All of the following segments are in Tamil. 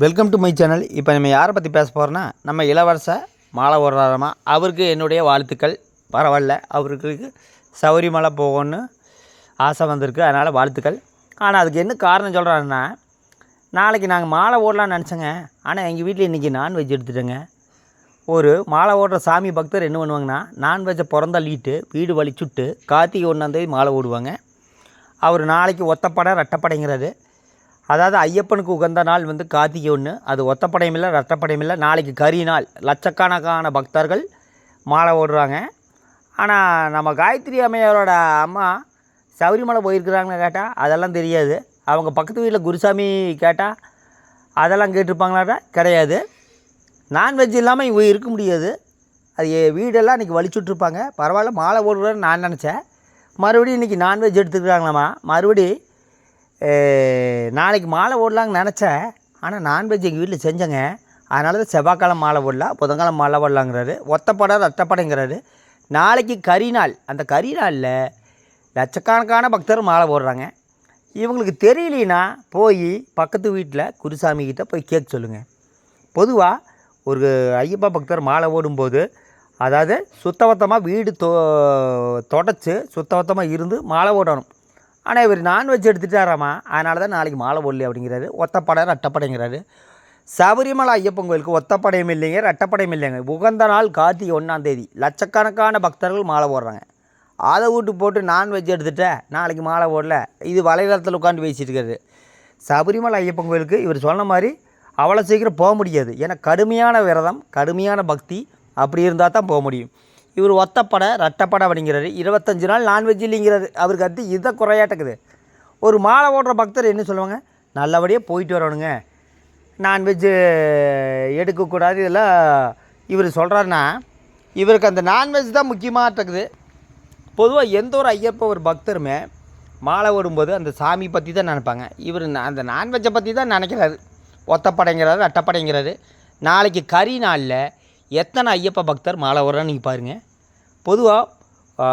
வெல்கம் டு மை சேனல் இப்போ நம்ம யாரை பற்றி பேச போகிறோன்னா நம்ம இளவரச மாலை ஓடுறாரமா அவருக்கு என்னுடைய வாழ்த்துக்கள். பரவாயில்ல அவருக்கு சௌரியமலை போகணும்னு ஆசை வந்திருக்கு. அதனால் வாழ்த்துக்கள். ஆனால் அதுக்கு என்ன காரணம் சொல்கிறாருன்னா நாளைக்கு நாங்கள் மாலை ஓடலாம்னு நினச்சேங்க. ஆனால் எங்கள் வீட்டில் இன்றைக்கி நான்வெஜ் எடுத்துட்டேங்க. ஒரு மாலை ஓடுற சாமி பக்தர் என்ன பண்ணுவாங்கன்னா நான்வெஜ்ஜை பிறந்தள்ளிட்டு வீடு வலிச்சுட்டு கார்த்திகை ஒன்றாந்தேதி மாலை ஓடுவாங்க. அவர் நாளைக்கு ஒத்தப்படை ரெட்டப்படைங்கிறாரு அதாவது ஐயப்பனுக்கு உகந்த நாள் வந்து கார்த்திகை ஒன்று. அது ஒத்தப்படையும் இல்லை இல்லை. நாளைக்கு கரி நாள். லட்சக்கணக்கான பக்தர்கள் மாலை ஓடுறாங்க ஆனால் நம்ம காயத்ரி அம்மையாரோட அம்மா சபரிமலை போயிருக்கிறாங்கன்னு கேட்டால் அதெல்லாம் தெரியாது. அவங்க பக்கத்து வீட்டில் குருசாமி கேட்டால் அதெல்லாம் கேட்டிருப்பாங்களாடா கிடையாது. நான்வெஜ் இல்லாமல் இவங்க இருக்க முடியாது. அது வீடெல்லாம் இன்றைக்கி வலிச்சுட்ருப்பாங்க. பரவாயில்ல மாலை ஓடுறேன்னு நான் நினச்சேன். மறுபடியும் இன்றைக்கி நான்வெஜ் எடுத்துக்கிறாங்களாம்மா மறுபடி நாளைக்கு மாலை ஓடலான்னு நினச்சேன். ஆனால் நான்வெஜ் எங்கள் வீட்டில் செஞ்சேங்க. அதனால தான் செவ்வாய்க்கிழம மாலை ஓடலாம் புதன்கிழமை மாலை ஓடலாங்கிறாரு ஒத்தப்படை ரத்தப்படைங்கிறாரு நாளைக்கு கறி நாள். அந்த கரி நாளில் லட்சக்கணக்கான பக்தர் மாலை போடுறாங்க. இவங்களுக்கு தெரியலனா போய் பக்கத்து வீட்டில் குருசாமிக்கிட்ட போய் கேட்க சொல்லுங்கள் பொதுவாக ஒரு ஐயப்பா பக்தர் மாலை ஓடும்போது அதாவது சுத்தபத்தமாக வீடு தொ தொடச்சி சுத்தபத்தமாக இருந்து மாலை ஓடணும் ஆனால் இவர் நான்வெஜ் எடுத்துட்டாராமா? அதனால தான் நாளைக்கு மாலை போடல அப்படிங்கிறாரு. ஒத்தப்படை ரட்டப்படைங்கிறாரு. சபரிமலை ஐயப்பன் கோயிலுக்கு ஒத்தப்படையும் இல்லைங்க ரெட்டப்படையும் இல்லைங்க. உகந்த நாள் கார்த்திகை ஒன்றாம் தேதி. லட்சக்கணக்கான பக்தர்கள் மாலை போடுறாங்க. அதை விட்டு போட்டு நான்வெஜ் எடுத்துகிட்டேன் நாளைக்கு மாலை போடல. இது வலைதளத்தில் உட்காந்து பேசிட்டு சபரிமலை ஐயப்பன் கோயிலுக்கு இவர் சொன்ன மாதிரி அவ்வளோ சீக்கிரம் போக முடியாது. ஏன்னா கடுமையான விரதம் கடுமையான பக்தி அப்படி இருந்தால் தான் போக முடியும். இவர் ஒத்தப்படை ரெட்டப்படை அப்படிங்கிறாரு. இருபத்தஞ்சு நாள் நான்வெஜ் இல்லைங்கிறாரு. அவருக்கு அடுத்து இதை குறையாட்டக்குது. ஒரு மாலை ஓடுற பக்தர் என்ன சொல்லுவாங்க? நல்லபடியாக போயிட்டு வரணுங்க. நான்வெஜ்ஜு எடுக்கக்கூடாது இதெல்லாம் இவர் சொல்கிறாருன்னா இவருக்கு அந்த நான்வெஜ் தான் முக்கியமாக இருக்குது பொதுவாக எந்த ஒரு ஐயப்ப ஒரு பக்தருமே மாலை ஓடும்போது அந்த சாமி பற்றி தான் நினைப்பாங்க. இவர் அந்த நான்வெஜ்ஜை பற்றி தான் நினைக்கிறாரு. ஒத்தப்படைங்கிறாரு அட்டப்படைங்கிறாரு நாளைக்கு கறி நாளில் எத்தனை ஐயப்ப பக்தர் மாலை ஓடுறான்னு நீங்கள் பாருங்கள் பொதுவாக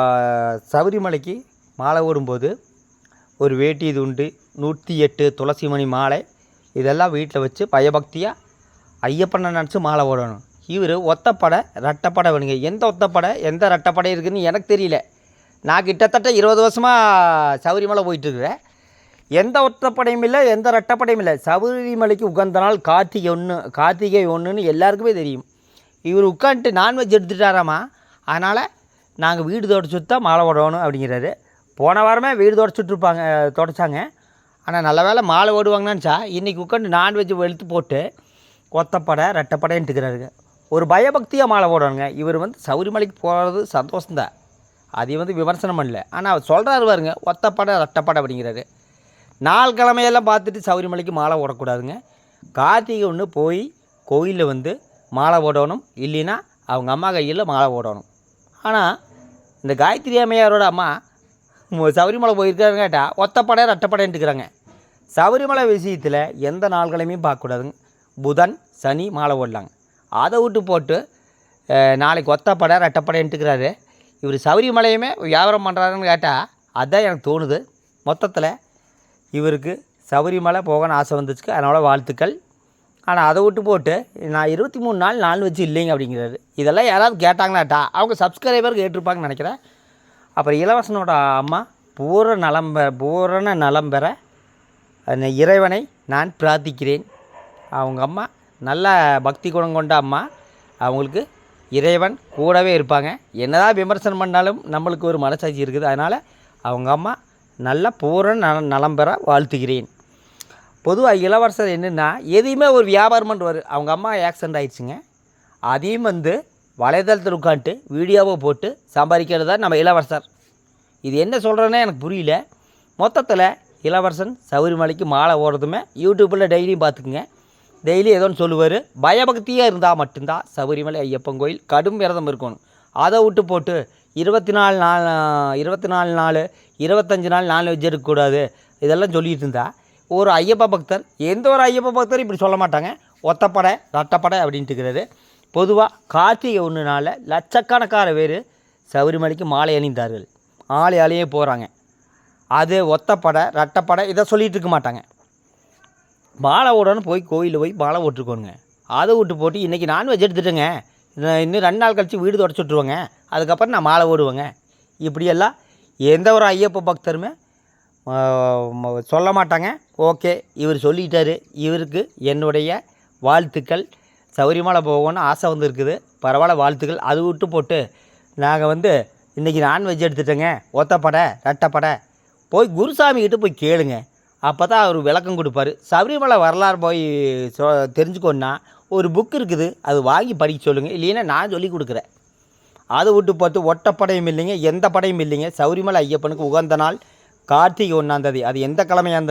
சபரிமலைக்கு மாலை ஓடும்போது ஒரு வேட்டி இது உண்டு நூற்றி எட்டு துளசி மணி மாலை. இதெல்லாம் வீட்டில் வச்சு பயபக்தியாக ஐயப்பனை நினச்சி மாலை ஓடணும். இவர் ஒத்தப்படை ரெட்டப்படை வேணுங்க. எந்த ஒத்தப்படை எந்த ரெட்டப்படை இருக்குதுன்னு எனக்கு தெரியல. நான் கிட்டத்தட்ட இருபது வருஷமாக சபரிமலை போயிட்டுருக்குறேன். எந்த ஒத்தப்படையும் இல்லை எந்த ரெட்டப்படையும் இல்லை. சபரிமலைக்கு உகந்த நாள் கார்த்திகை ஒன்று கார்த்திகை ஒன்றுன்னு எல்லாருக்குமே தெரியும். இவர் உட்காந்துட்டு நான்வெஜ் எடுத்துட்டாராமா? அதனால் நாங்கள் வீடு தொடச்சி தான் மாலை ஓடணும் அப்படிங்கிறாரு. போன வாரமே வீடு தொடச்சிட்ருப்பாங்க தொடச்சாங்க. ஆனால் நல்ல வேளை மாலை ஓடுவாங்கன்னு நினச்சா இன்றைக்கி உட்காந்து நான்வெஜ் வெளுத்து போட்டு கொத்தப்படை ரெட்டப்படைன்ட்டுக்கிறாருங்க ஒரு பயபக்தியாக மாலை ஓடணுங்க இவர் வந்து சௌரிமலைக்கு போகிறது சந்தோஷம்தான். அதையும் வந்து விமர்சனம் பண்ணல ஆனால் அவர் சொல்கிறாரு பாருங்க ஒத்தப்படை ரெட்டப்படை அப்படிங்கிறாரு. நாள் கிழமையெல்லாம் பார்த்துட்டு சௌரிமலைக்கு மாலை ஓடக்கூடாதுங்க கார்த்திகை ஒன்று போய் கோயிலில் வந்து மாலை ஓடணும் இல்லைன்னா அவங்க அம்மா கையில் மாலை ஓடணும் ஆனால் இந்த காயத்ரி அம்மையாரோட அம்மா சபரிமலை போயிருக்காருன்னு கேட்டால் ஒத்தப்படை ரெட்டப்படைன்ட்டுக்கிறாங்க சபரிமலை விஷயத்தில் எந்த நாள்களையுமே பார்க்கக்கூடாதுங்க. புதன் சனி மாலை ஓடலாங்க அதை விட்டு போட்டு நாளைக்கு ஒத்தப்படை ரெட்டப்படைன்ட்டுக்கிறாரு இவர் சபரிமலையுமே வியாபாரம் பண்ணுறாருன்னு கேட்டால் அதான் எனக்கு தோணுது. மொத்தத்தில் இவருக்கு சபரிமலை போகணும்னு ஆசை வந்துச்சுக்கு அதனால் வாழ்த்துக்கள். ஆனால் அதை விட்டு போட்டு நான் இருபத்தி மூணு நாள் நான்வெஜ் இல்லைங்க அப்படிங்கிறாரு. இதெல்லாம் யாராவது கேட்டாங்களாட்டா அவங்க சப்ஸ்கிரைபர் கேட்டிருப்பாங்கன்னு நினைக்கிறேன். அப்புறம் இளவரசனோட அம்மா பூர நலம் பெற பூரண நலம் பெற அந்த இறைவனை நான் பிரார்த்திக்கிறேன். அவங்க அம்மா நல்ல பக்தி குணம் கொண்ட அம்மா. அவங்களுக்கு இறைவன் கூடவே இருப்பாங்க. என்னதான் விமர்சனம் பண்ணாலும் நம்மளுக்கு ஒரு மனசாட்சி இருக்குது. அதனால் அவங்க அம்மா நல்ல பூரண நல நலம் பெற வாழ்த்துகிறேன். பொதுவாக இளவரசர் என்னென்னா எதையுமே ஒரு வியாபாரம் பண்ணுவார் அவங்க அம்மா ஆக்சிடென்ட் ஆயிடுச்சுங்க. அதையும் வந்து வலைதளத்தில் உட்காந்துட்டு வீடியோவை போட்டு சம்பாதிக்கிறது தான் நம்ம இளவரசர். இது என்ன சொல்கிறேன்னே எனக்கு புரியல. மொத்தத்தில் இளவரசன் சபரிமலைக்கு மாலை ஓடுறதுமே யூடியூப்பில் டெய்லியும் பார்த்துக்குங்க. டெய்லி ஏதோ ஒன்று சொல்லுவார். பயபக்தியாக இருந்தால் மட்டும்தான் சபரிமலை ஐயப்பன் கோயில் கடும் விரதம் இருக்கணும். அதை விட்டு போட்டு இருபத்தி நாலு நாள் இருபத்தி நாலு நாள் இருபத்தஞ்சி நாள் நான்வெஜ் எடுக்கக்கூடாது. இதெல்லாம் சொல்லிட்டு இருந்தால் ஒரு ஐயப்ப பக்தர் எந்த ஒரு ஐயப்ப பக்தரும் இப்படி சொல்ல மாட்டாங்க. ஒத்தப்படை ரட்டப்படை அப்படின்ட்டு இருக்கிறது. பொதுவாக கார்த்திகை ஒன்று நாளில் லட்சக்கணக்கான பேர் சபரிமலைக்கு மாலை அணிந்தார்கள். ஆளை ஆளையே போகிறாங்க அது ஒத்தப்படை ரட்டப்படை இதை சொல்லிகிட்டு இருக்க மாட்டாங்க. மாலை ஓடணும் போய் கோயிலில் போய் மாலை ஓட்டுருக்கோங்க அதை விட்டு போட்டு இன்றைக்கி நான்வெஜ் எடுத்துட்டேங்க. இன்னும் இன்னும் ரெண்டு நாள் கழித்து வீடு தொடச்சி விட்ருவோங்க அதுக்கப்புறம் நான் மாலை ஓடுவேங்க இப்படியெல்லாம் எந்த ஒரு ஐயப்ப பக்தருமே சொல்ல மாட்டாங்க ஓகே இவர் சொல்லிட்டாரு. இவருக்கு என்னுடைய வாழ்த்துக்கள். சௌரியமலை போகணும்னு ஆசை வந்துருக்குது. பரவாயில்ல வாழ்த்துக்கள். அது விட்டு போட்டு நாங்கள் வந்து இன்றைக்கி நான்வெஜ் எடுத்துட்டேங்க. ஒத்தப்படை ரெட்டப்படை. போய் குருசாமிகிட்ட போய் கேளுங்க. அப்போ தான் அவர் விளக்கம் கொடுப்பாரு. சபரிமலை வரலாறு போய் சொ தெரிஞ்சுக்கோன்னா ஒரு புக் இருக்குது. அது வாங்கி படிக்க சொல்லுங்கள் இல்லைன்னா நான் சொல்லி கொடுக்குறேன். அதை விட்டு பார்த்து ஒட்டப்படையும் இல்லைங்க எந்த படையும் இல்லைங்க. சௌரிமலை ஐயப்பனுக்கு உகந்த நாள். கார்த்திகை ஒன்றாந்தேதி அது எந்த கிழமையாக